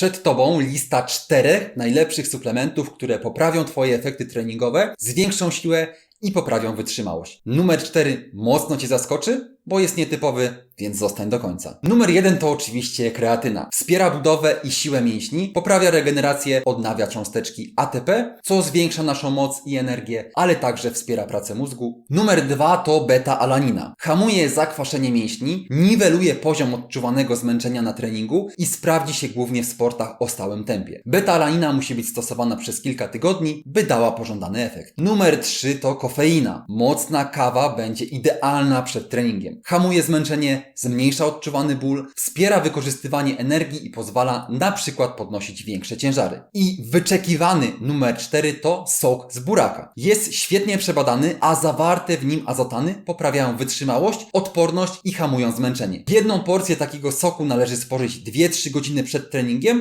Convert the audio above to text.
Przed Tobą lista czterech najlepszych suplementów, które poprawią Twoje efekty treningowe, zwiększą siłę i poprawią wytrzymałość. Numer 4 mocno Cię zaskoczy, bo jest nietypowy, więc zostań do końca. Numer 1 to oczywiście kreatyna. Wspiera budowę i siłę mięśni, poprawia regenerację, odnawia cząsteczki ATP, co zwiększa naszą moc i energię, ale także wspiera pracę mózgu. Numer 2 to beta-alanina. Hamuje zakwaszenie mięśni, niweluje poziom odczuwanego zmęczenia na treningu i sprawdzi się głównie w sportach o stałym tempie. Beta-alanina musi być stosowana przez kilka tygodni, by dała pożądany efekt. Numer 3 to kofeina. Mocna kawa będzie idealna przed treningiem. Hamuje zmęczenie, zmniejsza odczuwany ból, wspiera wykorzystywanie energii i pozwala na przykład podnosić większe ciężary. I wyczekiwany numer 4 to sok z buraka. Jest świetnie przebadany, a zawarte w nim azotany poprawiają wytrzymałość, odporność i hamują zmęczenie. Jedną porcję takiego soku należy spożyć 2-3 godziny przed treningiem